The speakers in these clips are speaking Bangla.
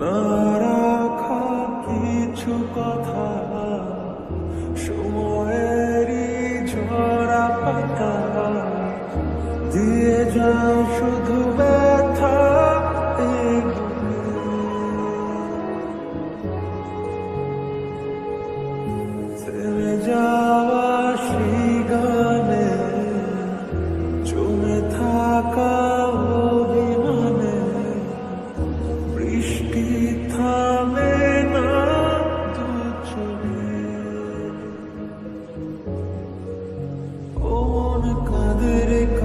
No. kader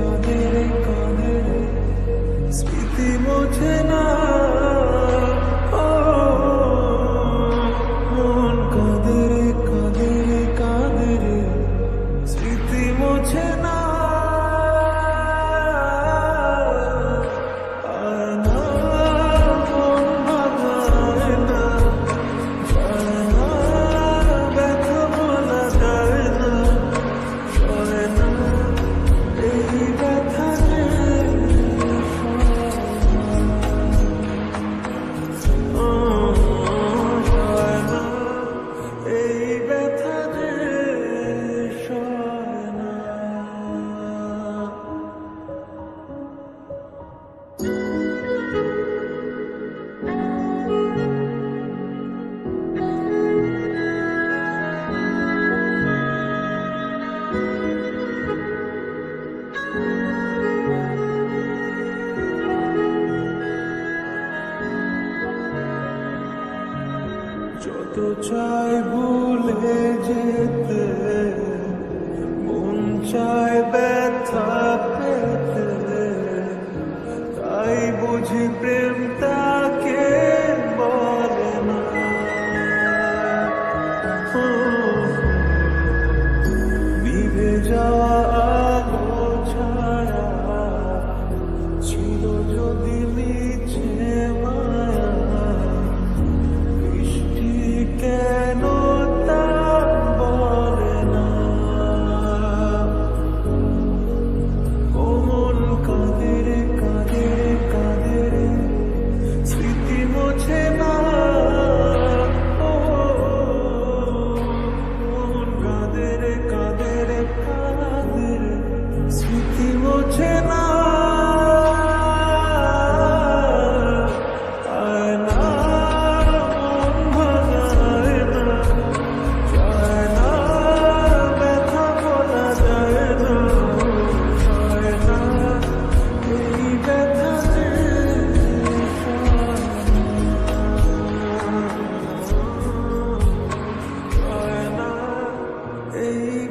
তো চাই ভুলে যেতে। মন চায় ব্যথা পেতে। তাই বুঝি প্রেম তাকে বলে না। নিভে যাওয়া ছাড়া ছিল